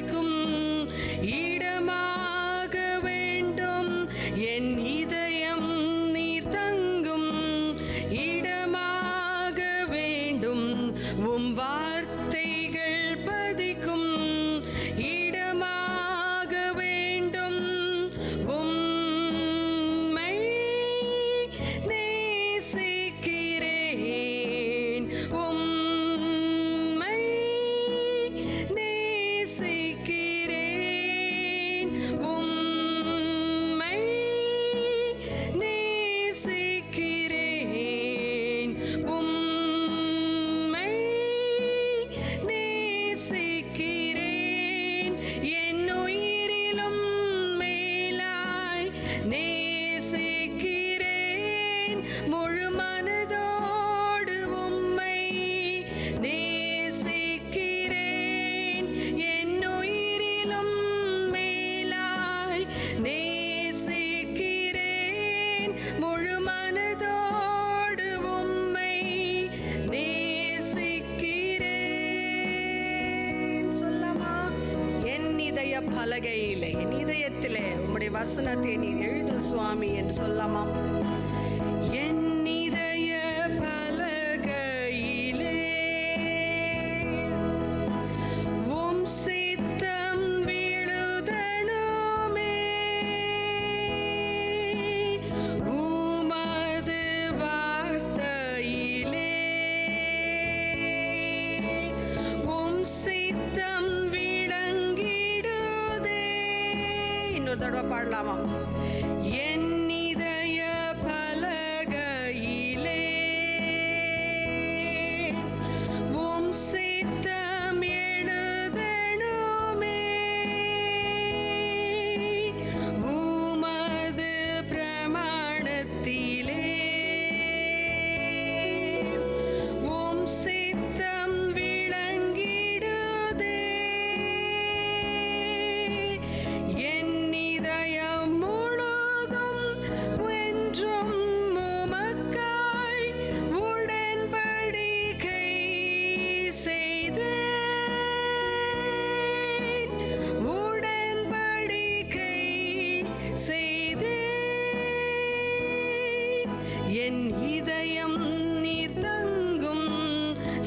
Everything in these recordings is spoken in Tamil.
become பலகையிலே என் இதயத்திலே உங்களுடைய வசனத்தை நீ எழுது சுவாமி என்று சொல்லாமா ஒரு தடவை பாடலாமா? என் இதயம் நீர் தங்கும்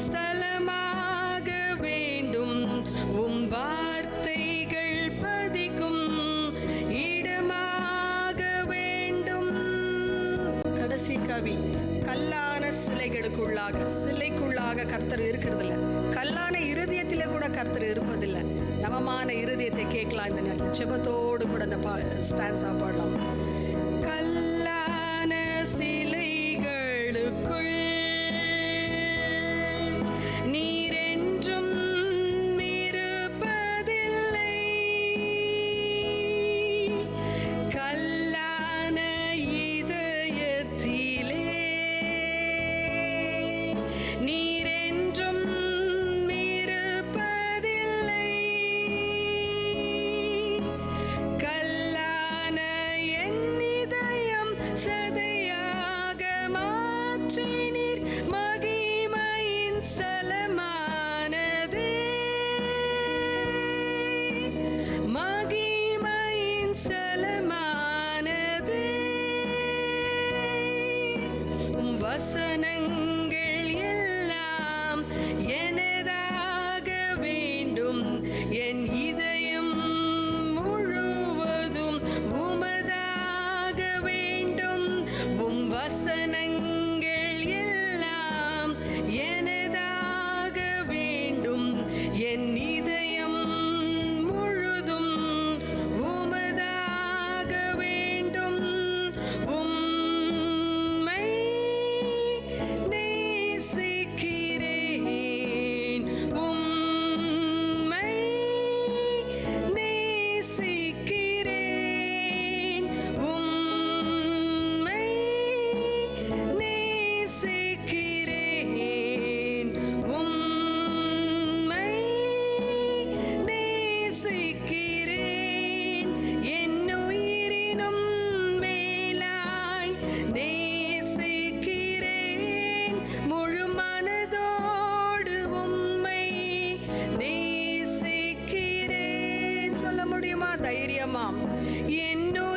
ஸ்தலமாக வேண்டும். உம் வார்த்தைகள் பதிக்கும் இடமாக வேண்டும். கடைசி கவி கல்லான சிலைகளுக்குள்ளாக சிலைக்குள்ளாக கர்த்தர் இருக்கிறதில்ல. கல்லான இருதயத்திலே கூட கர்த்தர் இருப்பதில்லை. நவமான இருதயத்தை கேட்கலாம் இந்த நேரத்தில். செபத்தோடு கூட அந்த பா ஸ்டான்ஸாக பாடலாம் வசனங்கள் தைரியமாம். என்னும்